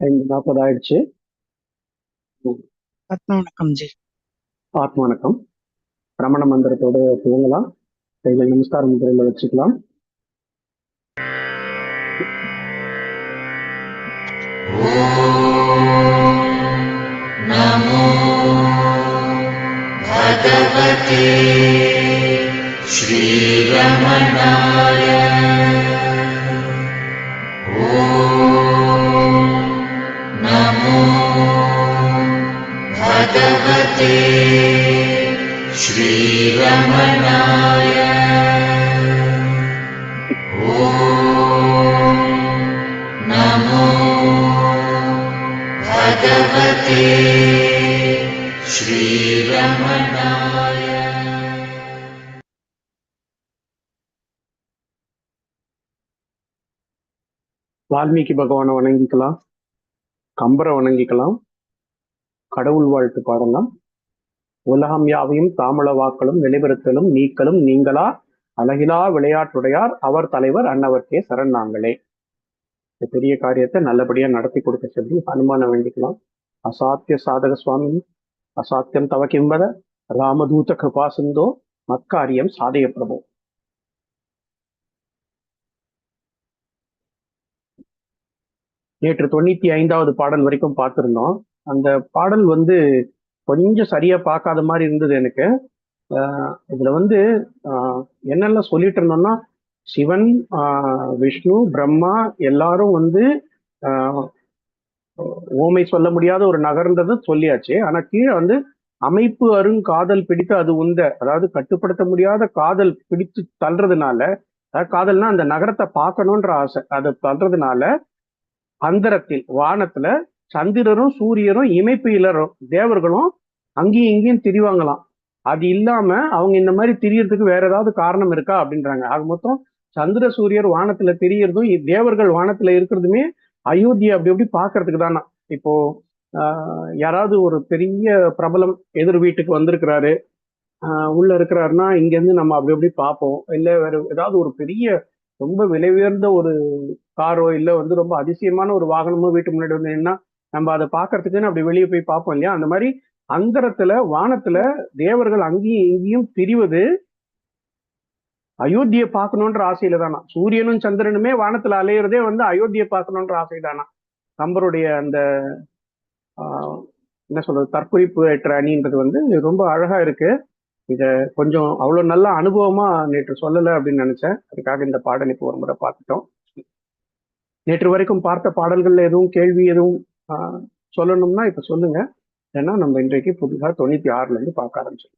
ஐந்து நாற்பது ஆயிடுச்சு ஆத்மா வணக்கம் ஜி ஆத்ம வணக்கம் ரமண மந்திரத்தோட துவங்கலாம் கையில் நமஸ்கார முதிரையில வச்சுக்கலாம் नमो भगवते श्रीरमणाय भगवते श्रीरमणाय ॐ नमो भगवते श्रीरमणाय வால்மீகி பகவானை வணங்கிக்கலாம் கம்பரை வணங்கிக்கலாம் கடவுள் வாழ்த்து பாடலாம் உலகம் யாவையும் தாமள வாக்களும் நிலைபெறுத்தலும் நீக்கலும் நீங்களா? அழகிலா விளையாட்டுடையார் அவர் தலைவர் அன்னவர்க்கே சரண் நாங்களே. இந்த பெரிய காரியத்தை நல்லபடியா நடத்தி கொடுக்க சொல்லி ஹனுமான வேண்டிக்கலாம். அசாத்திய சாதக சுவாமி அசாத்தியம் தவ ராமதூத கிருபா சிந்தோ மக்காரியம் சாதய பிரபு. நேற்று தொண்ணூத்தி ஐந்தாவது பாடல் வரைக்கும் பார்த்திருந்தோம். அந்த பாடல் வந்து கொஞ்சம் சரியா பார்க்காத மாதிரி இருந்தது எனக்கு. இதுல வந்து என்னெல்லாம் சொல்லிட்டு இருந்தோம்னா சிவன் விஷ்ணு பிரம்மா எல்லாரும் வந்து ஓமை சொல்ல முடியாத ஒரு நகர்ந்ததை சொல்லியாச்சு. ஆனா கீழே வந்து அமைப்பு அருங் காதல் பிடித்து அது உந்த அதாவது கட்டுப்படுத்த முடியாத காதல் பிடித்து தள்ளுறதுனால அதாவது காதல்னா அந்த நகரத்தை பார்க்கணுன்ற ஆசை அதை தள்ளுறதுனால அந்தரத்தில் வானத்துல சந்திரரும் சூரியரும் இமைப்பு இளரும் தேவர்களும் அங்கேயும் இங்கேயும் திரிவாங்களாம். அது இல்லாம அவங்க இந்த மாதிரி திரியறதுக்கு வேற ஏதாவது காரணம் இருக்கா அப்படின்றாங்க. ஆக மொத்தம் சந்திர சூரியர் வானத்துல தெரியறதும் தேவர்கள் வானத்துல இருக்கிறதுமே அயோத்தியை அப்படி அப்படி பாக்குறதுக்கு தானா. இப்போ ஆஹ் யாராவது ஒரு பெரிய பிரபலம் எதிர் வீட்டுக்கு வந்திருக்கிறாரு. ஆஹ் உள்ள இருக்கிறாருன்னா இங்க இருந்து நம்ம அப்படி அப்படி பார்ப்போம் இல்ல வேற ஏதாவது ஒரு பெரிய ரொம்ப விலை உயர்ந்த ஒரு காரோ இல்ல வந்து ரொம்ப அதிசயமான ஒரு வாகனமோ வீட்டு முன்னாடி வந்து நின்னா நம்ம அதை பாக்குறதுக்குன்னு அப்படி வெளியே போய் பார்ப்போம் இல்லையா? அந்த மாதிரி அந்தரத்துல வானத்துல தேவர்கள் அங்கேயும் இங்கேயும் பிரிவது அயோத்தியை பார்க்கணுன்ற ஆசையில தானா? சூரியனும் சந்திரனுமே வானத்துல அலையிறதே வந்து அயோத்தியை பார்க்கணுன்ற ஆசை தானா? கம்பருடைய அந்த ஆஹ், என்ன சொல்றது தற்குறிப்பு ஏற்ற அணின்றது வந்து ரொம்ப அழகா இருக்கு. இத கொஞ்சம் அவ்வளவு நல்ல அனுபவமா நேற்று சொல்லலை அப்படின்னு நினைச்சேன். அதுக்காக இந்த பாடல் இப்போ ஒரு முறை பார்த்துட்டோம். நேற்று வரைக்கும் பார்த்த பாடல்கள்ல எதுவும் கேள்வி எதுவும் சொல்லணும்னா இப்ப சொல்லுங்க. ஏன்னா நம்ம இன்றைக்கு புதுசா தொண்ணூத்தி ஆறுல இருந்து பார்க்க ஆரம்பிச்சோம்.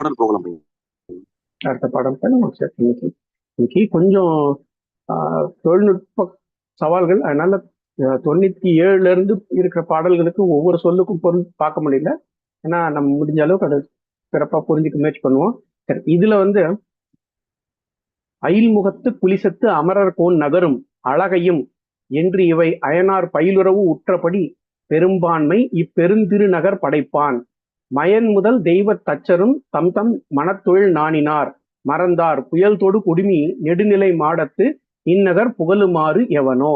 பாடல் போகலாம் ஐயா. அடுத்த பாடம் தான் நம்ம சரி, இன்னைக்கு கொஞ்சம் தொழில்நுட்ப சவால்கள் அதனால தொண்ணூத்தி ஏழுல இருந்து இருக்கிற பாடல்களுக்கு ஒவ்வொரு சொல்லுக்கும் பொருள் பார்க்க முடியல. ஏன்னா நம்ம முடிஞ்ச அளவுக்கு அதை சிறப்பா புரிஞ்சுக்க முயற்சி பண்ணுவோம். சரி இதுல வந்து அயில்முகத்து குளிசத்து அமரர் கோன் நகரும் அழகையும் என்று இவை அயனார் பயிலுறவு உற்றபடி பெரும்பான்மை இப்பெருந்திருநகர் படைப்பான். மயன் முதல் தெய்வ தச்சரும் தம் தம் மனத்தொழில் நாணினார். மறந்தார் புயல் தொடு குடுமி நெடுநிலை மாடத்து இந்நகர் புகழுமாறு எவனோ.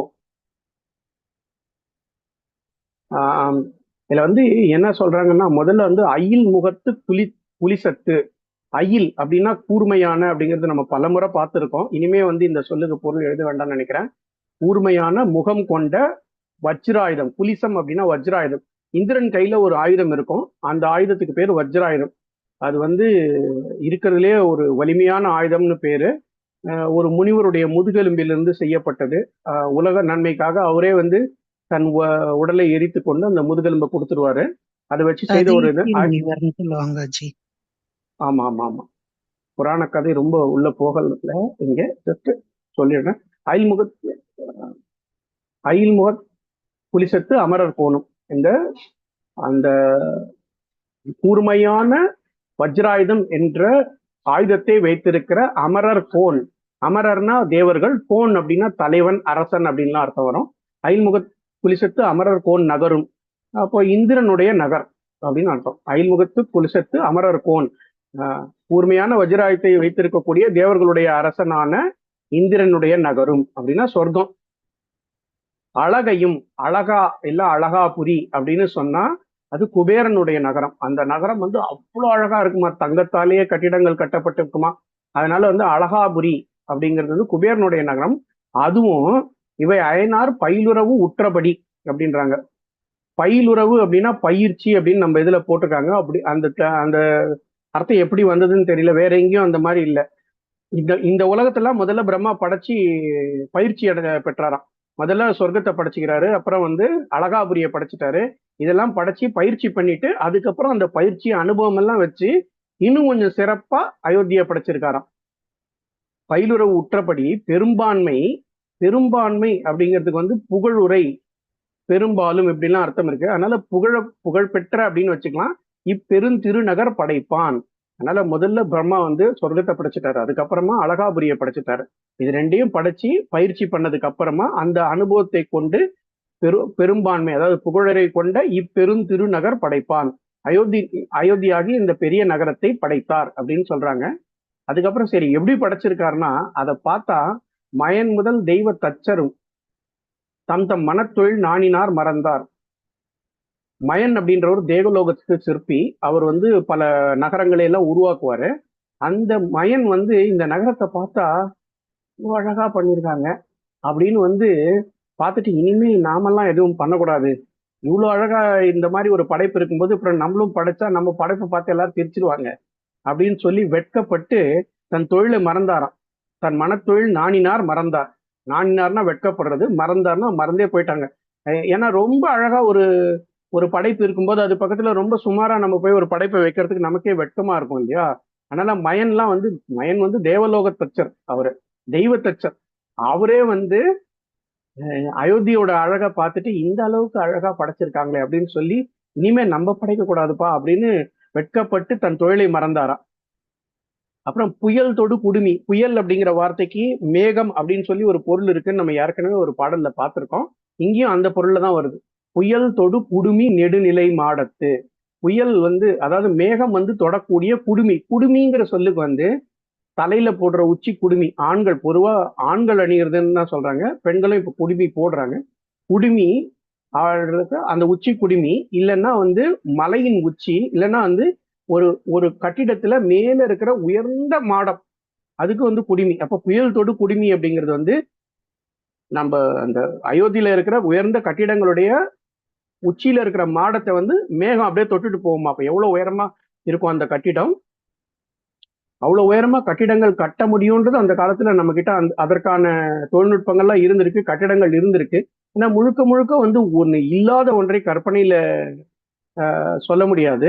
ஆஹ் இதுல வந்து என்ன சொல்றாங்கன்னா முதல்ல வந்து அயில் முகத்து புலி புலிசத்து அயில் அப்படின்னா கூர்மையான அப்படிங்கிறது நம்ம பலமுறை பார்த்திருக்கோம். இனிமே வந்து இந்த சொல்லுக்கு பொருள் எழுத வேண்டாம்னு நினைக்கிறேன். கூர்மையான முகம் கொண்ட வஜ்ராயுதம் புலிசம் அப்படின்னா வஜ்ராயுதம். இந்திரன் கையில ஒரு ஆயுதம் இருக்கும். அந்த ஆயுதத்துக்கு பேர் வஜ்ராயுதம். அது வந்து இருக்கிறதுலே ஒரு வலிமையான ஆயுதம்னு பேரு. ஒரு முனிவருடைய முதுகெலும்பிலிருந்து செய்யப்பட்டது. உலக நன்மைக்காக அவரே வந்து தன் உடலை எரித்து கொண்டு அந்த முதுகெலும்பை கொடுத்துருவாரு. அதை வச்சு செய்த ஒரு இது. ஆமா ஆமா ஆமா. புராண கதை ரொம்ப உள்ள போகல இங்க ஜஸ்ட் சொல்லிடுறேன். அயில்முக அயில்முக புலிசத்து அமரர் போனும் இந்த அந்த கூர்மையான வஜ்ராயுதம் என்ற ஆயுதத்தை வைத்திருக்கிற அமரர் போன். அமரர்னா தேவர்கள். போன் அப்படின்னா தலைவன் அரசன் அப்படின்லாம் அர்த்தம் வரும். அயில்முக புலிசத்து அமரர் கோன் நகரும். அப்போ இந்திரனுடைய நகர் அப்படின்னு அர்த்தம். அயில்முகத்து புலிசத்து அமரர் கோன் கூர்மையான வஜ்ராயத்தை வைத்திருக்கக்கூடிய தேவர்களுடைய அரசனான இந்திரனுடைய நகரும் அப்படின்னா சொர்க்கம். அழகையும் அழகா இல்ல அழகாபுரி அப்படின்னு சொன்னா அது குபேரனுடைய நகரம். அந்த நகரம் வந்து அவ்வளோ அழகா இருக்குமா? தங்கத்தாலேயே கட்டிடங்கள் கட்டப்பட்டிருக்குமா? அதனால வந்து அழகாபுரி அப்படிங்கிறது வந்து குபேரனுடைய நகரம். அதுவும் இவை அயனார் பயிலுறவு உற்றபடி அப்படின்றாங்க. பயிலுறவு அப்படின்னா பயிற்சி அப்படின்னு நம்ம இதுல போட்டிருக்காங்க. அப்படி அந்த அந்த அர்த்தம் எப்படி வந்ததுன்னு தெரியல. வேற எங்கேயும் அந்த மாதிரி இல்லை. இந்த இந்த உலகத்துல முதல்ல பிரம்மா படைச்சு பயிற்சி அடைய பெற்றாராம். முதல்ல சொர்க்கத்தை படைச்சுக்கிறாரு. அப்புறம் வந்து அழகாபுரியை படைச்சிட்டாரு. இதெல்லாம் படைச்சு பயிற்சி பண்ணிட்டு அதுக்கப்புறம் அந்த பயிற்சி அனுபவம் எல்லாம் வச்சு இன்னும் கொஞ்சம் சிறப்பா அயோத்தியை படைச்சிருக்காராம். பயிலுறவு உற்றபடி பெரும்பான்மை பெரும்பான்மை அப்படிங்கிறதுக்கு வந்து புகழுரை பெரும்பாலும் இப்படிலாம் அர்த்தம் இருக்கு. அதனால புகழ புகழ்பெற்ற அப்படின்னு வச்சுக்கலாம். இப்பெருந்திருநகர் படைப்பான். அதனால முதல்ல பிரம்மா வந்து சொர்க்கத்தை படைச்சிட்டாரு. அதுக்கப்புறமா அழகாபுரியை படைச்சிட்டாரு. இது ரெண்டையும் படைச்சு பயிற்சி பண்ணதுக்கு அப்புறமா அந்த அனுபவத்தை கொண்டு பெரு பெரும்பான்மை அதாவது புகழரை கொண்ட இப்பெருந்திருநகர் படைப்பான். அயோத்தி அயோத்தியாகி இந்த பெரிய நகரத்தை படைத்தார் அப்படின்னு சொல்றாங்க. அதுக்கப்புறம் சரி எப்படி படைச்சிருக்காருன்னா அதை பார்த்தா மயன் முதல் தெய்வ தச்சரும். தம் தம் மனத்தொழில் நாணினார் மறந்தார். மயன் அப்படின்றவர் தேவலோகத்துக்கு சிற்பி அவர் வந்து பல நகரங்களை எல்லாம் உருவாக்குவாரு. அந்த மயன் வந்து இந்த நகரத்தை பார்த்தா அழகா பண்ணியிருக்காங்க அப்படின்னு வந்து பார்த்துட்டு இனிமே நாமெல்லாம் எதுவும் பண்ணக்கூடாது. இவ்வளோ அழகா இந்த மாதிரி ஒரு படைப்பு இருக்கும்போது அப்புறம் நம்மளும் படைச்சா நம்ம படைப்பை பார்த்து எல்லாரும் சிரிச்சிருவாங்க அப்படின்னு சொல்லி வெட்கப்பட்டு தன் தொழிலை மறந்தாராம். தன் மனத்தொழில் நாணினார் மறந்தார் நாணினார்னா வெட்கப்படுறது மறந்தார்னா மறந்தே போயிட்டாங்க. ஏன்னா ரொம்ப அழகா ஒரு ஒரு படைப்பு இருக்கும்போது அது பக்கத்துல ரொம்ப சுமாரா நம்ம போய் ஒரு படைப்பை வைக்கிறதுக்கு நமக்கே வெட்கமா இருக்கும் இல்லையா? அதனால மயன்லாம் வந்து மயன் வந்து தேவலோக தச்சர் அவரு. தெய்வ தச்சர். அவரே வந்து அயோத்தியோட அழகா பார்த்துட்டு இந்த அளவுக்கு அழகா படைச்சிருக்காங்களே அப்படின்னு சொல்லி இனிமே நம்ம படைக்க கூடாதுப்பா அப்படின்னு வெட்கப்பட்டு தன் தொழிலை மறந்தாராம் அப்புறம் புயல் தொடு குடுமி புயல் அப்படிங்கிற வார்த்தைக்கு மேகம் அப்படின்னு சொல்லி ஒரு பொருள் இருக்குன்னு நம்ம ஏற்கனவே ஒரு பாடல்ல பார்த்துருக்கோம். இங்கேயும் அந்த பொருள்ல தான் வருது. புயல் தொடு குடுமி நெடுநிலை மாடத்து. புயல் வந்து அதாவது மேகம் வந்து தொடக்கூடிய குடுமி. குடுமிங்கிற சொல்லுக்கு வந்து தலையில போடுற உச்சி குடுமி. ஆண்கள் பொதுவா ஆண்கள் அணிகிறதுன்னு தான் சொல்றாங்க. பெண்களும் இப்ப குடுமி போடுறாங்க. குடுமி அந்த உச்சி குடுமி இல்லைன்னா வந்து மலையின் உச்சி இல்லைன்னா வந்து ஒரு ஒரு கட்டிடத்துல மேல இருக்கிற உயர்ந்த மாடம். அதுக்கு வந்து குடுமி. அப்ப புயல் தொடு குடுமி அப்படிங்கிறது வந்து நம்ம அந்த அயோத்தியில இருக்கிற உயர்ந்த கட்டிடங்களுடைய உச்சியில இருக்கிற மாடத்தை வந்து மேகம் அப்படியே தொட்டுட்டு போகுமா? அப்ப எவ்வளவு உயரமா இருக்கும் அந்த கட்டிடம்? அவ்வளவு உயரமா கட்டிடங்கள் கட்ட முடியும்ன்றது அந்த காலத்துல நம்ம கிட்ட அந்த அதற்கான தொழில்நுட்பங்கள்லாம் இருந்திருக்கு கட்டிடங்கள் இருந்திருக்கு. ஏன்னா முழுக்க முழுக்க வந்து ஒண்ணு இல்லாத ஒன்றை கற்பனையில சொல்ல முடியாது.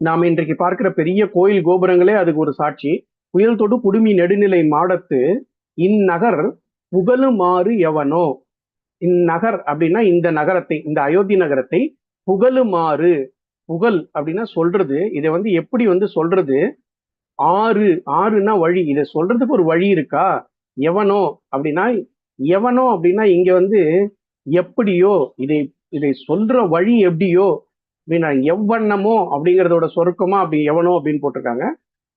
நாம் இன்றைக்கு பார்க்கிற பெரிய கோயில் கோபுரங்களே அதுக்கு ஒரு சாட்சி. புயல் தொடு குடுமி நெடுநிலை மாடத்து இந்நகர் புகழுமாறு எவனோ? இந்நகர் அப்படின்னா இந்த நகரத்தை இந்த அயோத்தி நகரத்தை புகழுமாறு. புகழ் அப்படின்னா சொல்றது இதை வந்து எப்படி வந்து சொல்றது? ஆறு ஆறுனா வழி இதை சொல்றதுக்கு ஒரு வழி இருக்கா? எவனோ அப்படின்னா எவனோ அப்படின்னா இங்க வந்து எப்படியோ இதை இதை சொல்ற வழி எப்படியோ அப்படின்னா எவ்வண்ணமோ அப்படிங்கிறதோட சொருக்கமா அப்படி எவனோ அப்படின்னு போட்டிருக்காங்க.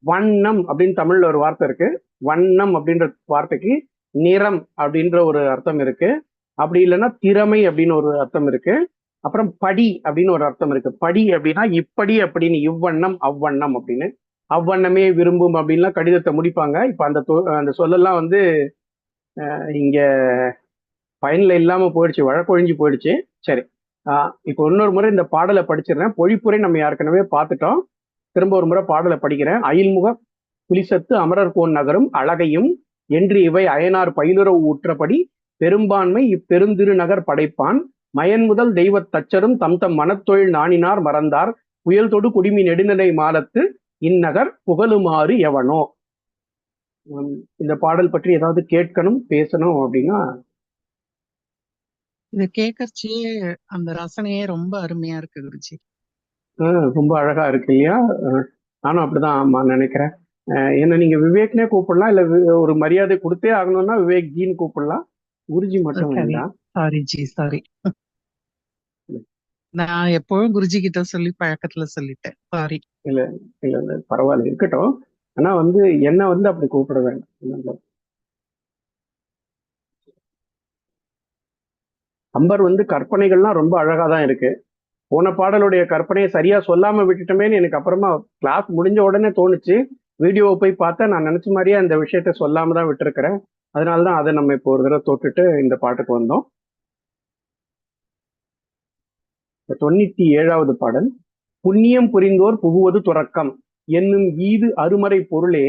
வண்ணம் அப்படின்னு தமிழ்ல ஒரு வார்த்தை இருக்கு. வண்ணம் அப்படின்ற வார்த்தைக்கு நிறம் அப்படின்ற ஒரு அர்த்தம் இருக்கு. அப்படி இல்லைன்னா திறமை அப்படின்னு ஒரு அர்த்தம் இருக்கு. அப்புறம் படி அப்படின்னு ஒரு அர்த்தம் இருக்கு. படி அப்படின்னா இப்படி அப்படின்னு இவ்வண்ணம் அவ்வண்ணம் அப்படின்னு. அவ்வண்ணமே விரும்பும் அப்படின்லாம் கடிதத்தை முடிப்பாங்க. இப்ப அந்த தொ- அந்த சொல்லெல்லாம் வந்து இங்க பயனில் இல்லாம போயிடுச்சு. வழக்கொழிஞ்சு போயிடுச்சு. சரி. இப்போ இன்னொரு முறை இந்த பாடலை படிச்சிடுறேன். பொழிப்புரை நம்ம ஏற்கனவே பார்த்துட்டோம். திரும்ப ஒரு முறை பாடலை படிக்கிறேன். அயில்முக புலிசத்து அமரர்கோன் நகரும் அழகையும் என்று இவை அயனார் பயிலுறவு உற்றபடி பெரும்பான்மை இப்பெருந்திருநகர் படைப்பான். மயன் முதல் தெய்வத் தச்சரும் தம் தம் மனத்தொழில் நாணினார் மறந்தார். புயல் தொடு குடிமி நெடுநிலை மாலத்து இந்நகர் புகழுமாறு எவனோ. இந்த பாடல் பற்றி ஏதாவது கேட்கணும் பேசணும் அப்படின்னா? இத கேட்கறச்சே அந்த ரசனையே ரொம்ப அருமையா இருக்கு குருஜி. ஆஹ் ரொம்ப அழகா இருக்கு இல்லையா? நானும் அப்படிதான் ஆமா நினைக்கிறேன். என்ன நீங்க விவேக்னே கூப்பிடலாம் இல்ல ஒரு மரியாதை கொடுத்தே ஆகணும்னா விவேக் ஜின்னு கூப்பிடலாம்? குருஜி மட்டும் சரி வேண்டாம். சாரி ஜி சாரி நான் எப்பவும் குருஜி கிட்ட சொல்லி பழக்கத்துல சொல்லிட்டேன். சாரி இல்ல இல்ல இல்ல பரவாயில்ல இருக்கட்டும். ஆனா வந்து என்ன வந்து அப்படி கூப்பிட வேண்டாம்? அம்பர் வந்து கற்பனைகள்லாம் ரொம்ப அழகா தான் இருக்கு. போன பாடலுடைய கற்பனையை சரியா சொல்லாம விட்டுட்டோமேன்னு எனக்கு அப்புறமா கிளாஸ் முடிஞ்ச உடனே தோணுச்சு. வீடியோவை போய் பார்த்தா நான் நினைச்ச மாதிரியே அந்த விஷயத்த சொல்லாம தான் விட்டுருக்கிறேன். அதனால தான் அதை நம்ம இப்போ ஒரு தடவை தொட்டுட்டு இந்த பாட்டுக்கு வந்தோம். தொண்ணூத்தி ஏழாவது பாடல் புண்ணியம் புரிந்தோர் புகுவது துறக்கம் என்னும் ஈது அருமறை பொருளே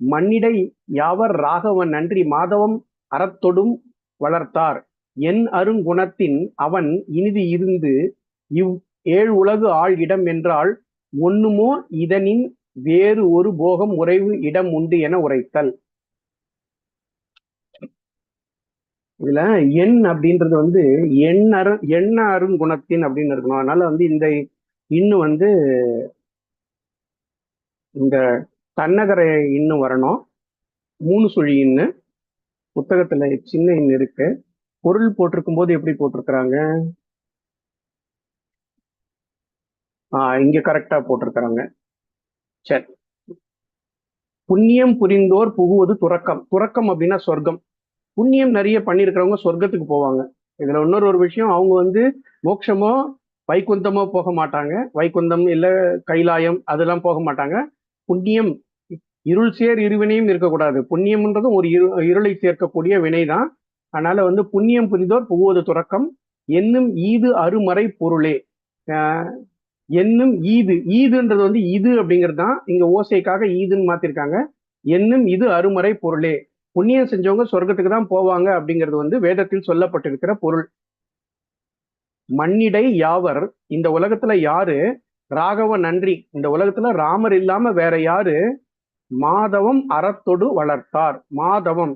மன்னிடை யாவர் ராகவன் நன்றி மாதவம் அறத்தொடும் வளர்த்தார். என் அருங்குணத்தின் அவன் இனிது இருந்து இவ் ஏழு உலகு ஆள் இடம் என்றால் ஒண்ணுமோ இதனின் வேறு ஒரு போகம் உறைவு இடம் உண்டு என உரைத்தல். இதுல எண் அப்படின்றது வந்து எண் அரு எண்ண அருங்குணத்தின் அப்படின்னு இருக்கணும். அதனால வந்து இந்த இன்னும் வந்து இந்த தன்னகரை இன்னும் வரணும். மூணு சுழி இன்னு. புத்தகத்துல சின்ன இன்னு இருக்கு. பொருள் போட்டிருக்கும் போது எப்படி போட்டிருக்கிறாங்க? ஆஹ் இங்க கரெக்டா போட்டிருக்கிறாங்க. சரி. புண்ணியம் புரிந்தோர் புகுவது துறக்கம். துறக்கம் அப்படின்னா சொர்க்கம். புண்ணியம் நிறைய பண்ணியிருக்கிறவங்க சொர்க்கத்துக்கு போவாங்க. இதுல இன்னொரு ஒரு விஷயம் அவங்க வந்து மோட்சமோ வைகுந்தமோ போக மாட்டாங்க. வைகுந்தம் இல்ல கைலாயம் அதெல்லாம் போக மாட்டாங்க. புண்ணியம் இருள் சேர் இருவினையும் இருக்கக்கூடாது. புண்ணியம்ன்றதும் ஒரு இரு இருளை சேர்க்கக்கூடிய வினை தான் அதனால வந்து புண்ணியம் புரிந்தோர் புகுவது துறக்கம் என்னும் ஈது அருமறை பொருளே. என்னும் ஈது ஈதுன்றது வந்து இது அப்படிங்கிறது தான் இங்க ஓசைக்காக ஈதுன்னு மாத்திருக்காங்க. என்னும் இது அருமறை பொருளே. புண்ணியம் செஞ்சவங்க சொர்க்கத்துக்கு தான் போவாங்க அப்படிங்கிறது வந்து வேதத்தில் சொல்லப்பட்டிருக்கிற பொருள். மண்ணிடை யாவர்? இந்த உலகத்துல யாரு? ராகவ நன்றி. இந்த உலகத்துல ராமர் இல்லாம வேற யாரு? மாதவம் அறத்தொடு வளர்த்தார். மாதவம்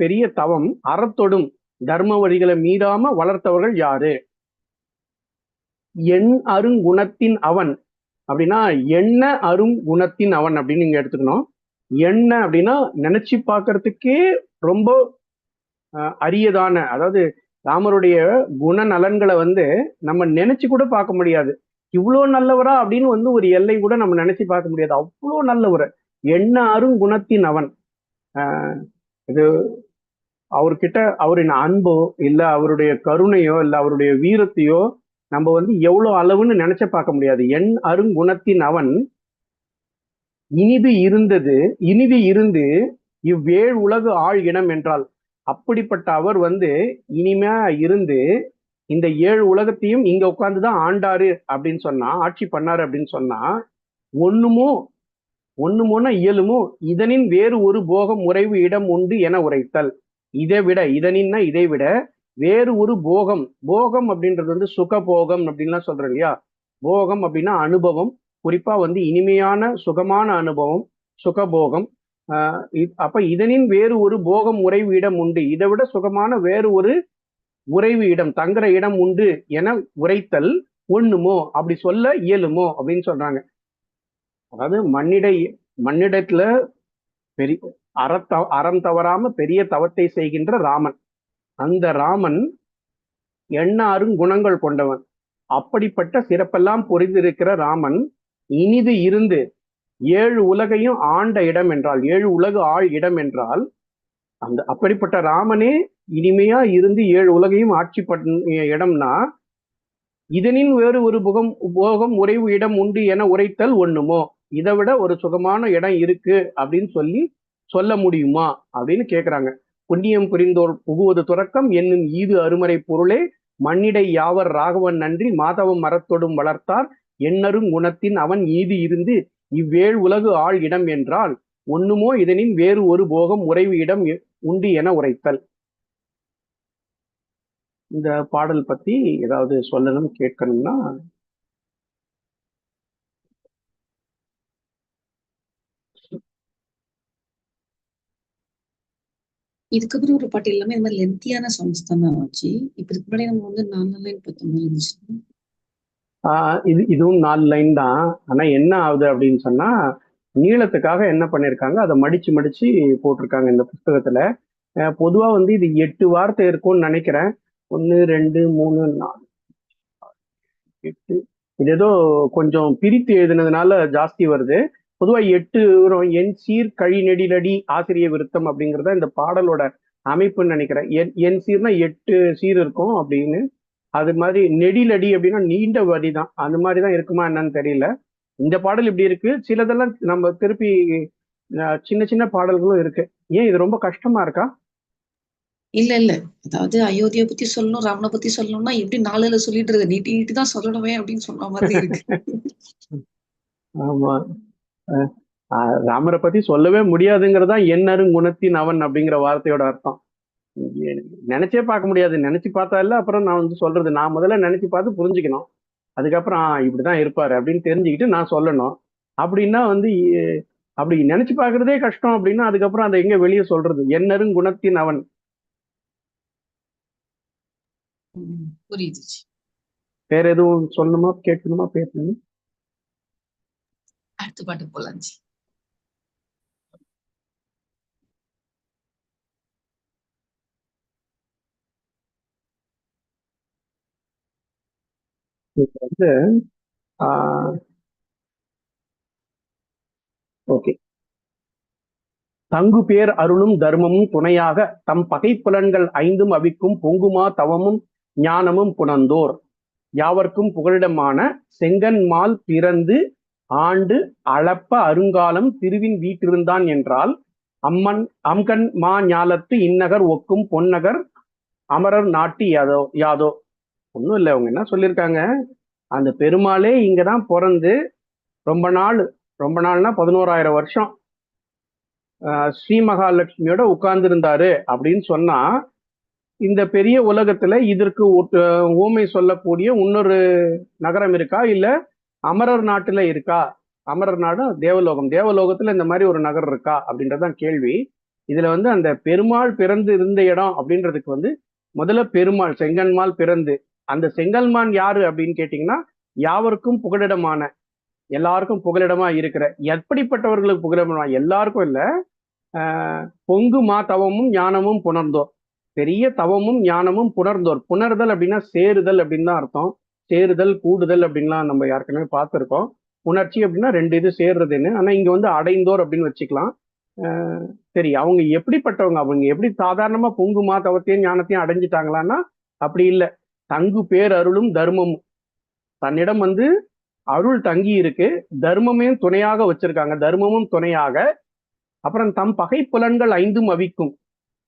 பெரிய தவம் அறத்தொடும் தர்ம வழிகளை மீறாம வளர்த்தவர்கள் யாரு? எண் அருங்குணத்தின் அவன். அப்படின்னா என்ன அருங்குணத்தின் அவன் அப்படின்னு நீங்க எடுத்துக்கணும். என்ன அப்படின்னா நினைச்சு பார்க்கறதுக்கே ரொம்ப அரியதான அதாவது ராமருடைய குண நலன்களை வந்து நம்ம நினைச்சு கூட பார்க்க முடியாது. இவ்வளோ நல்லவரா அப்படின்னு வந்து ஒரு எல்லை கூட நம்ம நினைச்சு பார்க்க முடியாது. அவ்வளோ நல்லவர். எண்ண அருங்குணத்தின் அவன். இது அவர்கிட்ட அவரின் அன்போ இல்லை அவருடைய கருணையோ இல்லை அவருடைய வீரத்தையோ நம்ம வந்து எவ்வளோ அளவுன்னு நினைச்ச பார்க்க முடியாது. என் அருங்குணத்தின் அவன். இனிது இருந்தது இனிது இருந்து இவ்வேழ் உலகு ஆள் இனம் என்றால் அப்படிப்பட்ட அவர் வந்து இனிமையா இருந்து இந்த ஏழு உலகத்தையும் இங்க உட்காந்துதான் ஆண்டாரு அப்படின்னு சொன்னா ஆட்சி பண்ணாரு அப்படின்னு சொன்னா ஒண்ணுமோ ஒண்ணுமோனா இயலுமோ இதனின் வேறு ஒரு போகம் உறைவு இடம் உண்டு என உரைத்தல். இதை விட இதனின்னா இதை விட வேறு ஒரு போகம் போகம் அப்படின்றது வந்து சுக போகம் அப்படின்லாம் சொல்றோம் இல்லையா? போகம் அப்படின்னா அனுபவம் குறிப்பா வந்து இனிமையான சுகமான அனுபவம் சுகபோகம் ஆஹ் அப்ப இதனின் வேறு ஒரு போகம் உறைவு இடம் உண்டு. இதை விட சுகமான வேறு ஒரு உறைவு இடம் தங்குற இடம் உண்டு என உரைத்தல் ஒண்ணுமோ அப்படி சொல்ல இயலுமோ அப்படின்னு சொல்றாங்க. அதாவது மண்ணிடை மண்ணிடத்துல பெரிய அறத்த அறம் தவறாம பெரிய தவத்தை செய்கின்ற ராமன். அந்த ராமன் எண்ணாறும் குணங்கள் கொண்டவன். அப்படிப்பட்ட சிறப்பெல்லாம் புரிந்திருக்கிற ராமன் இனிது இருந்து ஏழு உலகையும் ஆண்ட இடம் என்றால் ஏழு உலகு ஆள் இடம் என்றால் அந்த அப்படிப்பட்ட ராமனே இனிமையா இருந்து ஏழு உலகையும் ஆட்சி பண்ணிய இடம்னா இதனின் வேறு ஒரு புகம் போகம் உறைவு இடம் உண்டு என உரைத்தல் ஒண்ணுமோ? இதை விட ஒரு சுகமான இடம் இருக்கு அப்படின்னு சொல்லி சொல்ல முடியுமா? அப்படின்னு கேக்குறாங்க. புண்ணியம் புரிந்தோர் புகுவது துறக்கம் என்னும் ஈது அருமறை பொருளே மண்ணிடை யாவர் ராகவன் நன்றி மாதவம் மரத்தொடும் வளர்த்தார் எண்ணரும் குணத்தின் அவன் ஈது இருந்து இவ்வேழ் உலகு ஆள் இடம் என்றால் ஒண்ணுமோ இதனின் வேறு ஒரு போகம் உறைவு இடம் எ- உண்டு என உரைத்தல். இந்த பாடல் பத்தி ஏதாவது சொல்லணும் கேட்கணும்னா இதுக்கப்புறம் ஒரு பாட்டு எல்லாமே இந்த மாதிரி லென்த்தியான சாங்ஸ் தான் ஆச்சு. இப்ப இதுக்கு முன்னாடி நம்ம வந்து நாலு லைன் பத்து மாதிரி இருந்துச்சு. இது இதுவும் நாலு லைன் தான். ஆனா என்ன ஆகுது அப்படின்னு சொன்னா நீளத்துக்காக என்ன பண்ணியிருக்காங்க அதை மடிச்சு மடிச்சு போட்டிருக்காங்க இந்த புஸ்தகத்துல பொதுவாக பொதுவா வந்து இது எட்டு வார்த்தை இருக்கும்னு நினைக்கிறேன். ஒன்று ரெண்டு மூணு நாலு. எட்டு. இது ஏதோ கொஞ்சம் பிரித்து எழுதுனதுனால ஜாஸ்தி வருது. பொதுவாக எட்டு வரும். என் சீர் கழி நெடிலடி ஆசிரிய விருத்தம் அப்படிங்கிறத இந்த பாடலோட அமைப்புன்னு நினைக்கிறேன். என் என் சீர்னா எட்டு சீர் இருக்கும் அப்படின்னு அது மாதிரி நெடிலடி அப்படின்னா நீண்ட வடி தான் அந்த மாதிரி தான் இருக்குமா என்னன்னு தெரியல. இந்த பாடல் இப்படி இருக்கு. சிலதெல்லாம் நம்ம திருப்பி சின்ன சின்ன பாடல்களும் இருக்கு. ஏன் இது ரொம்ப கஷ்டமா இருக்கா? இல்ல இல்ல. அதாவது அயோத்தியை பத்தி சொல்லணும் ராமனை பத்தி சொல்லணும்னா எப்படி நாலுல சொல்லிட்டு நீட்டி நீட்டி தான் சொல்லணுமே அப்படின்னு சொன்ன மாதிரி இருக்கு. ஆமா. ராமரை பத்தி சொல்லவே முடியாதுங்கிறதா எண்ணரும் குணத்தின் அவன் அப்படிங்கிற வார்த்தையோட அர்த்தம். நினைச்சே பார்க்க முடியாது. நினைச்சு பார்த்தா இல்ல அப்புறம் நான் வந்து சொல்றது நான் முதல்ல நினைச்சு பார்த்து புரிஞ்சுக்கணும். அதுக்கப்புறம் இப்படிதான் இருப்பாரு அப்படின்னு தெரிஞ்சுக்கிட்டு நான் சொல்லணும். அப்படின்னா வந்து அப்படி நினைச்சு பார்க்கறதே கஷ்டம். அப்படின்னா அதுக்கப்புறம் அதை எங்க வெளியே சொல்றது? எண்ணரும் குணத்தின் அவன். ம், புரியுதுச்சு வேற எதுவும் சொல்லணுமா? கேட்கணுமா? பேசணுமா? அடுத்த பாட்டு போலாச்சு இது வந்து ஓகே. தங்கு பேர் அருளும் தர்மமும் துணையாக தம் பகை புலன்கள் ஐந்தும் அவிக்கும் பொங்குமா தவமும் ஞானமும் புணர்ந்தோர். யாவர்க்கும் புகலிடமான செங்கன்மால் பிறந்து ஆண்டு அளப்ப அருங்காலம் திருவின் வீற்றிருந்தான் என்றால் அம்மன் அம்கண் மா ஞாலத்து இந்நகர் ஒக்கும் பொன்னகர் அமரர் நாட்டி யாதோ யாதோ. ஒன்றும் இல்லை. அவங்க என்ன சொல்லியிருக்காங்க? அந்த பெருமாளே இங்கே தான் பிறந்து ரொம்ப நாள் ரொம்ப நாள்னா பதினோராயிரம் வருஷம் ஸ்ரீ மகாலட்சுமியோட உட்கார்ந்துருந்தாரு அப்படின்னு சொன்னா இந்த பெரிய உலகத்துல இதற்கு ஒட்டு- ஊமை சொல்லக்கூடிய இன்னொரு நகரம் இருக்கா? இல்ல அமரர் நாட்டுல இருக்கா? அமரர் நாடு தேவலோகம். தேவலோகத்துல இந்த மாதிரி ஒரு நகர் இருக்கா? அப்படின்றதான் கேள்வி. இதுல வந்து அந்த பெருமாள் பிறந்து இருந்த இடம் அப்படின்றதுக்கு வந்து முதல்ல பெருமாள் செங்கன்மாள் பிறந்து அந்த செங்கல்மான் யாரு அப்படின்னு கேட்டீங்கன்னா யாவருக்கும் புகலிடமான எல்லாருக்கும் புகலிடமா இருக்கிற எப்படிப்பட்டவர்களுக்கு புகலிடமா எல்லாருக்கும் இல்ல பொங்கு மா தவமும் ஞானமும் புணர்ந்தோர். பெரிய தவமும் ஞானமும் புணர்ந்தோர். புணர்தல் அப்படின்னா சேருதல் அப்படின்னு தான் அர்த்தம். சேருதல் கூடுதல் அப்படின்லாம் நம்ம ஏற்கனவே பார்த்துருக்கோம். உணர்ச்சி அப்படின்னா ரெண்டு இது சேர்றதுன்னு. ஆனா இங்க வந்து அடைந்தோர் அப்படின்னு வச்சுக்கலாம். சரி அவங்க எப்படிப்பட்டவங்க? அவங்க எப்படி சாதாரணமா பொங்குமா தவத்தையும் ஞானத்தையும் அடைஞ்சிட்டாங்களான்னா அப்படி இல்லை. தங்கு பேர் அருளும் தர்மமும் தன்னிடம் வந்து அருள் தங்கி இருக்கு. தர்மமையும் துணையாக வச்சிருக்காங்க. தர்மமும் துணையாக. அப்புறம் தம் பகை புலன்கள் ஐந்தும் அவிக்கும்.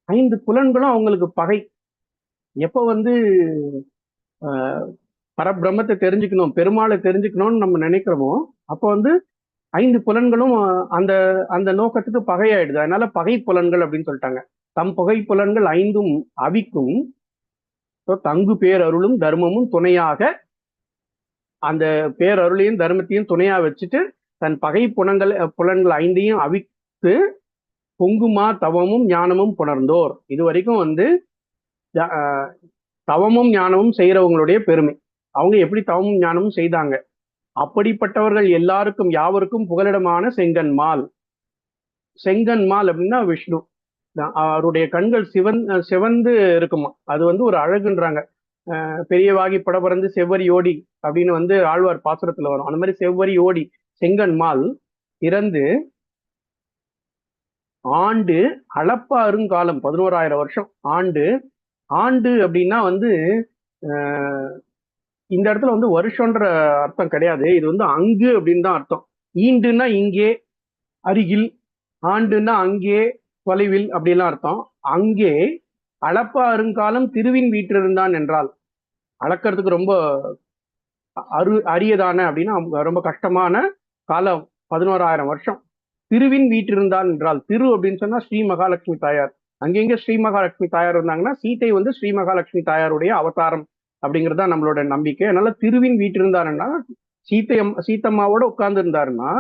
ஐந்து புலன்களும் அவங்களுக்கு பகை. எப்போ வந்து பரபிரம்மத்தை தெரிஞ்சுக்கணும் பெருமாளை தெரிஞ்சுக்கணும்னு நம்ம நினைக்கிறோமோ அப்போ வந்து ஐந்து புலன்களும் அந்த அந்த நோக்கத்துக்கு பகையாயிடுது. அதனால பகை புலன்கள் அப்படின்னு சொல்லிட்டாங்க. தம் பகை புலன்கள் ஐந்தும் அவிக்கும். தங்கு பேரருளும் தர்மமும் துணையாக அந்த பேரருளையும் தர்மத்தையும் துணையா வச்சுட்டு தன் பகை புலன்கள் புலன்கள் ஐந்தையும் அவித்து பொங்குமா தவமும் ஞானமும் புணர்ந்தோர். இது வரைக்கும் வந்து தவமும் ஞானமும் செய்யறவங்களுடைய பெருமை. அவங்க எப்படி தவமும் ஞானமும் செய்தாங்க? அப்படிப்பட்டவர்கள் எல்லாருக்கும் யாவருக்கும் புகலிடமான செங்கன்மால். செங்கன்மால் அப்படின்னா விஷ்ணு. அவருடைய கண்கள் சிவன் சிவந்து இருக்குமா? அது வந்து ஒரு அழகுன்றாங்க. அஹ் பெரியவாகி படபறந்து செவ்வரி ஓடி அப்படின்னு வந்து ஆழ்வார் பாசுரத்துல வரும். அந்த மாதிரி செவ்வரி ஓடி செங்கன்மால் இறந்து ஆண்டு அளப்பா அருங்காலம் பதினோராயிரம் வருஷம் ஆண்டு ஆண்டு அப்படின்னா வந்து இந்த இடத்துல வந்து வருஷன்ற அர்த்தம் கிடையாது. இது வந்து அங்கு அப்படின்னு தான் அர்த்தம். ஈண்டுன்னா இங்கே அருகில் ஆண்டுன்னா அங்கே தொலைவில் அப்படிலாம் அர்த்தம். அங்கே அளப்ப அருங்காலம் திருவின் வீற்றிருந்தான் என்றால் அளக்கிறதுக்கு ரொம்ப அரு அரியதான அப்படின்னா ரொம்ப கஷ்டமான காலம் பதினோராயிரம் வருஷம். திருவின் வீற்றிருந்தான் என்றால் திரு அப்படின்னு சொன்னா ஸ்ரீ மகாலட்சுமி தாயார். அங்கெங்க ஸ்ரீ மகாலட்சுமி தாயார் இருந்தாங்கன்னா சீத்தை வந்து ஸ்ரீ மகாலட்சுமி தாயாருடைய அவதாரம் அப்படிங்கிறது தான் நம்மளோட நம்பிக்கை. அதனால திருவின் வீட்டிருந்தாருன்னா சீத்தை சீத்தம்மாவோட உட்கார்ந்து இருந்தாருன்னா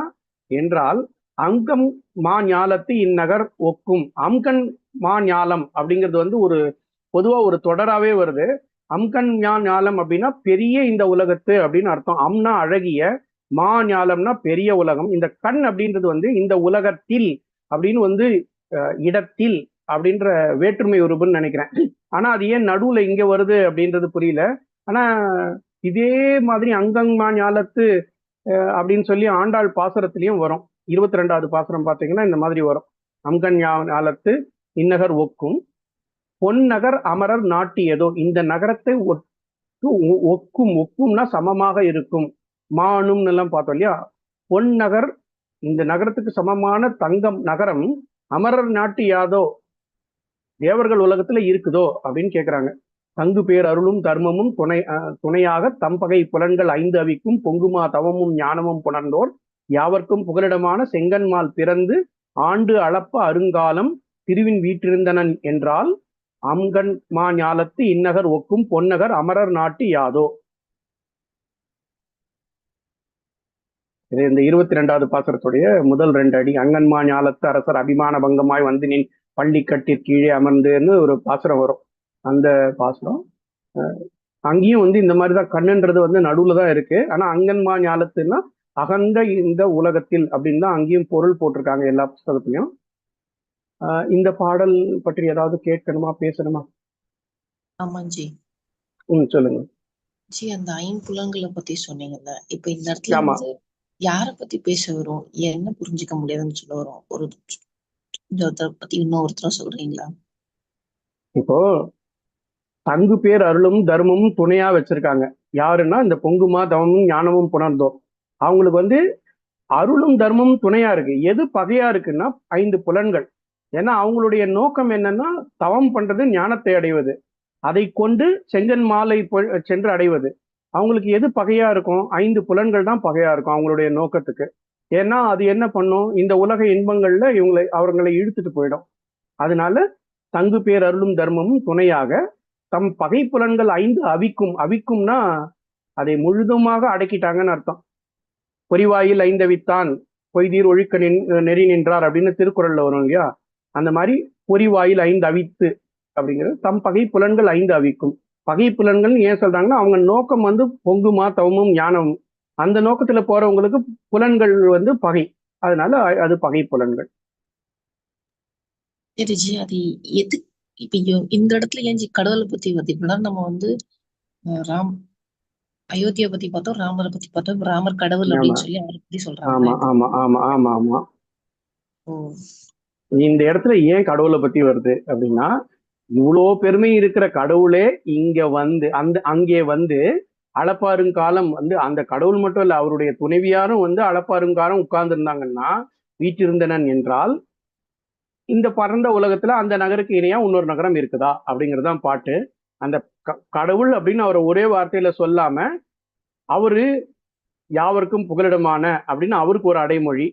என்றால் அங்கம் மா ஞாலத்து இந்நகர் ஒக்கும். அம்கண் மா ஞாலம் அப்படிங்கிறது வந்து ஒரு பொதுவா ஒரு தொடராவே வருது. அம்கண் ஞா ஞாலம் அப்படின்னா பெரிய இந்த உலகத்து அப்படின்னு அர்த்தம். அம்னா அழகிய மா ஞாலம்னா பெரிய உலகம். இந்த கண் அப்படின்றது வந்து இந்த உலகத்தில் அப்படின்னு வந்து அஹ், இடத்தில் அப்படின்ற வேற்றுமை உருபுன்னு நினைக்கிறேன். ஆனா அது ஏன் நடுவுல இங்க வருது அப்படின்றது புரியல. ஆனா இதே மாதிரி அங்கங்மா ஞாலத்து அஹ், அப்படின்னு சொல்லி ஆண்டாள் பாசுரத்திலையும் வரும். இருபத்தி ரெண்டாவது பாசுரம் பார்த்தீங்கன்னா இந்த மாதிரி வரும். அம்கன் ஞா- இந்நகர் ஒக்கும். பொன்னகர் அமரர் நாட்டியதோ இந்த நகரத்தை ஒட்டு ஒ- ஒக்கும் ஒக்கும்னா சமமாக இருக்கும். மானும் எல்லாம் பார்த்தோம் இல்லையா? பொன்னகர் இந்த நகரத்துக்கு சமமான தங்கம் நகரம் அமரர் நாட்டு யாதோ? தேவர்கள் உலகத்துல இருக்குதோ? அப்படின்னு கேக்குறாங்க. தங்கு பேர் அருளும் தர்மமும் துணை அஹ், துணையாக தம்பகை புலன்கள் ஐந்து அவிக்கும். பொங்குமா தவமும் ஞானமும் புணர்ந்தோர். யாவர்க்கும் புகலிடமான செங்கன்மால் பிறந்து ஆண்டு அளப்ப அருங்காலம் திருவின் வீற்றிருந்தனன் என்றால் அம்கண் மா ஞாலத்து இந்நகர் ஒக்கும் பொன்னகர் அமரர் நாட்டு யாதோ. இது இந்த இருபத்தி ரெண்டாவது பாசரத்துடைய முதல் ரெண்டு அடி அங்கன்மா ஞாலத்து அரசர் அபிமான பங்கமாய் வந்து நின் பள்ளிக்கட்டிற் கீழே அமர்ந்துன்னு ஒரு பாசுரம் வரும். அந்த பாசுரம் அஹ் அங்கேயும் வந்து இந்த மாதிரி தான் கண்ணுன்றது வந்து நடுவுல தான் இருக்கு. ஆனா அங்கன்மா ஞாலத்துன்னா அகந்த இந்த உலகத்தில் அப்படின்னு தான் அங்கேயும் பொருள் போட்டிருக்காங்க எல்லா புஸ்தகத்திலையும் இந்த பாடல் பற்றி ஏதாவது கேட்கணுமா பேசணுமா? ஆமாஞ்சி ம் சொல்லுங்க. ஜி அந்த ஐம்புலங்களை பத்தி சொன்னீங்கல்ல இப்ப இந்த இடத்துல யார பத்தி பேச வரும் என்ன புரிஞ்சுக்க முடியாதுன்னு சொல்ல வரும் ஒரு ஒருத்தரை பத்தி இன்னொருத்தர சொல்றீங்களா? இப்போ தங்கு பேர் அருளும் தர்மமும் துணையா வச்சிருக்காங்க. யாருன்னா இந்த பொங்குமா தவமும் ஞானமும் புணர்ந்தோம். அவங்களுக்கு வந்து அருளும் தர்மமும் துணையா இருக்கு. எது பகையா இருக்குன்னா ஐந்து புலன்கள். ஏன்னா அவங்களுடைய நோக்கம் என்னன்னா தவம் பண்றது ஞானத்தை அடைவது. அதை கொண்டு செங்கன் மாலை சென்று அடைவது. அவங்களுக்கு எது பகையா இருக்கும்? ஐந்து புலன்கள் தான் பகையா இருக்கும் அவங்களுடைய நோக்கத்துக்கு. ஏன்னா அது என்ன பண்ணும்? இந்த உலக இன்பங்கள்ல இவங்களை அவர்களை இழுத்துட்டு போயிடும். அதனால தங்கு பேர் அருளும் தர்மமும் துணையாக தம் பகை புலன்கள் ஐந்து அவிக்கும். அவிக்கும்னா அதை முழுதுமாக அடக்கிட்டாங்கன்னு அர்த்தம். பொறிவாயில் ஐந்தவித்தான் பொய்தீர் ஒழுக்க நின் நெறி நின்றார் அப்படின்னு திருக்குறள்ல வரும் இல்லையா? அந்த மாதிரி பொறிவாயில் ஐந்து அவித்து அப்படிங்கிறது தம் பகை புலன்கள் ஐந்து அவிக்கும் பகை புலன்கள் ஏன் சொல்றாங்கன்னா அவங்க நோக்கம் வந்து பொங்குமா தவமும் ஞானமும். அந்த நோக்கத்துல போறவங்களுக்கு புலன்கள் வந்து பகை. அதனால அது பகை புலன்கள் ஜி அது எது இப்ப இந்த இடத்துல ஏன் கடவுளை பத்தி பார்த்தீங்கன்னா நம்ம வந்து ராம் அயோத்தியை பத்தி பார்த்தோம் ராமரை பத்தி பார்த்தோம். ராமர் கடவுள் அப்படின்னு சொல்லி அவரை பத்தி சொல்றாங்க. ஆமா ஆமா ஆமா ஆமா ஆமா. ஓ. இந்த இடத்துல ஏன் கடவுளை பத்தி வருது அப்படின்னா இவ்வளோ பெருமை இருக்கிற கடவுளே இங்க வந்து அந்த அங்கே வந்து அளப்பாருங்காலம் வந்து அந்த கடவுள் மட்டும் இல்ல அவருடைய துணைவியாரும் வந்து அளப்பாருங்காலம் உட்கார்ந்து இருந்தாங்கன்னா வீற்றிருந்தனன் என்றால் இந்த பரந்த உலகத்துல அந்த நகருக்கு இணையா இன்னொரு நகரம் இருக்குதா அப்படிங்கறதுதான் பாட்டு. அந்த க- கடவுள் அப்படின்னு அவரை ஒரே வார்த்தையில சொல்லாம அவரு யாவருக்கும் புகலிடமான அப்படின்னு அவருக்கு ஒரு அடைமொழி.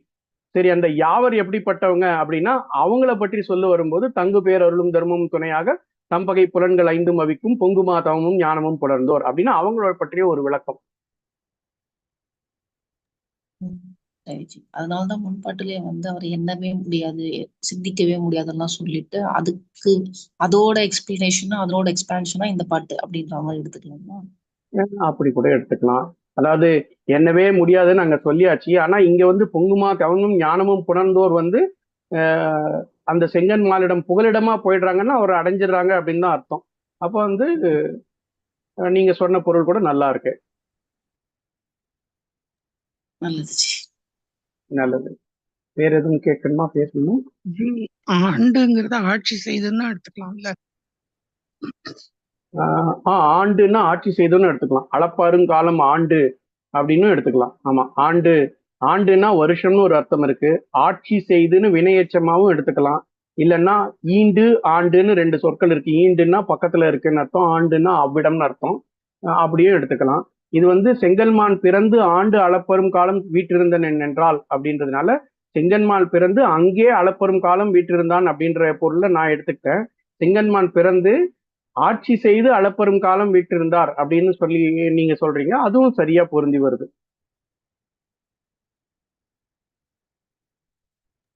சரி அந்த யாவர் எப்படிப்பட்டவங்க அப்படின்னா அவங்கள பற்றி சொல்ல வரும்போது தங்கு பேர் அருளும் தர்மமும் துணையாக தம்பகை புலன்கள் ஐந்தும் அவிக்கும் பொங்குமா தவமும் ஞானமும் புலர்ந்தோர் அப்படின்னா அவங்களோட பற்றிய ஒரு விளக்கம். சரி ஜி அதனாலதான் முன்பாட்டிலே வந்து அவர் எண்ணவே முடியாது சிந்திக்கவே முடியாதெல்லாம் சொல்லிட்டு அதுக்கு அதோட எக்ஸ்பிளனேஷனா அதோட எக்ஸ்பான்ஷனா இந்த பாட்டு அப்படின்ற மாதிரி எடுத்துக்கலாமா? அப்படி கூட எடுத்துக்கலாம். அதாவது என்னவே முடியாதுன்னு அங்க சொல்லியாச்சு. ஆனா இங்க வந்து பொங்குமா தவமும் ஞானமும் புணர்ந்தோர் வந்து அந்த செங்கன் மாலிடம் புகலிடமா போயிடுறாங்கன்னா அவர் அடைஞ்சிடுறாங்க அப்படின்னு தான் அர்த்தம். அப்போ வந்து நீங்க சொன்ன பொருள் கூட நல்லா இருக்கு. நல்லது. நல்லது. வேற எதுவும் கேட்கணுமா? பேசணுமா? ஆண்டுங்கிறத ஆட்சி செய்துன்னு எடுத்துக்கலாம்ல. ஆண்டுன்னா ஆட்சி செய்தோன்னு எடுத்துக்கலாம். அளப்பாருங்காலம் ஆண்டு அப்படின்னு எடுத்துக்கலாம். ஆமா ஆண்டு ஆண்டுன்னா வருஷம்னு ஒரு அர்த்தம் இருக்கு. ஆட்சி செய்துன்னு வினையெச்சமாவும் எடுத்துக்கலாம். இல்லைன்னா ஈண்டு ஆண்டுன்னு ரெண்டு சொற்கள் இருக்கு. ஈண்டுன்னா பக்கத்துல இருக்குன்னு அர்த்தம் ஆண்டுன்னா அவ்விடம்னு அர்த்தம். அப்படியும் எடுத்துக்கலாம். இது வந்து செங்கல்மான் பிறந்து ஆண்டு அளப்பெரும் காலம் வீற்றிருந்தன் என்றால் அப்படின்றதுனால செங்கன்மான் பிறந்து அங்கே அளப்பெரும் காலம் வீற்றிருந்தான் அப்படின்ற பொருளை நான் எடுத்துக்கிட்டேன். செங்கன்மான் பிறந்து ஆட்சி செய்து அளப்பெரும் காலம் வீற்றிருந்தார் அப்படின்னு சொல்லி நீங்க சொல்றீங்க. அதுவும் சரியா பொருந்தி வருது.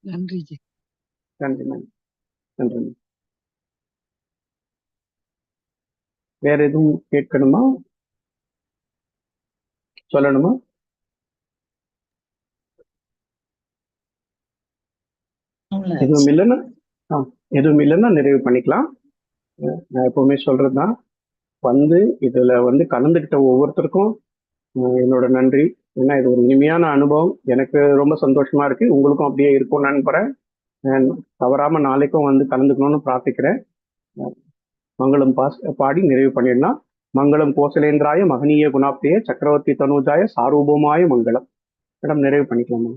நன்றி நன்றி. நன்றி நன்றி. வேற எதுவும் கேட்கணுமா? சொல்லணுமா? எதுவும். இல்லைன்னா? ஆ, எதுவும் இல்லைன்னா நிறைவு பண்ணிக்கலாம். நான் எப்பவுமே சொல்றதுதான். வந்து இதுல வந்து கலந்துக்கிட்ட ஒவ்வொருத்தருக்கும் என்னோட நன்றி. ஏன்னா இது ஒரு இனிமையான அனுபவம். எனக்கு ரொம்ப சந்தோஷமா இருக்கு. உங்களுக்கும் அப்படியே இருக்கும்னு நம்புறேன் And தவறாம நாளைக்கும் வந்து கலந்துக்கணும்னு பிரார்த்திக்கிறேன். மங்களம் பாஸ் பாடி நிறைவு பண்ணிடலாம். மங்களம் கோசலேந்திராய மகனீய குணாப்தேய சக்கரவர்த்தி தனுஜாய சாரூபமாய மங்களம். மேடம் நிறைவு பண்ணிக்கலாமா?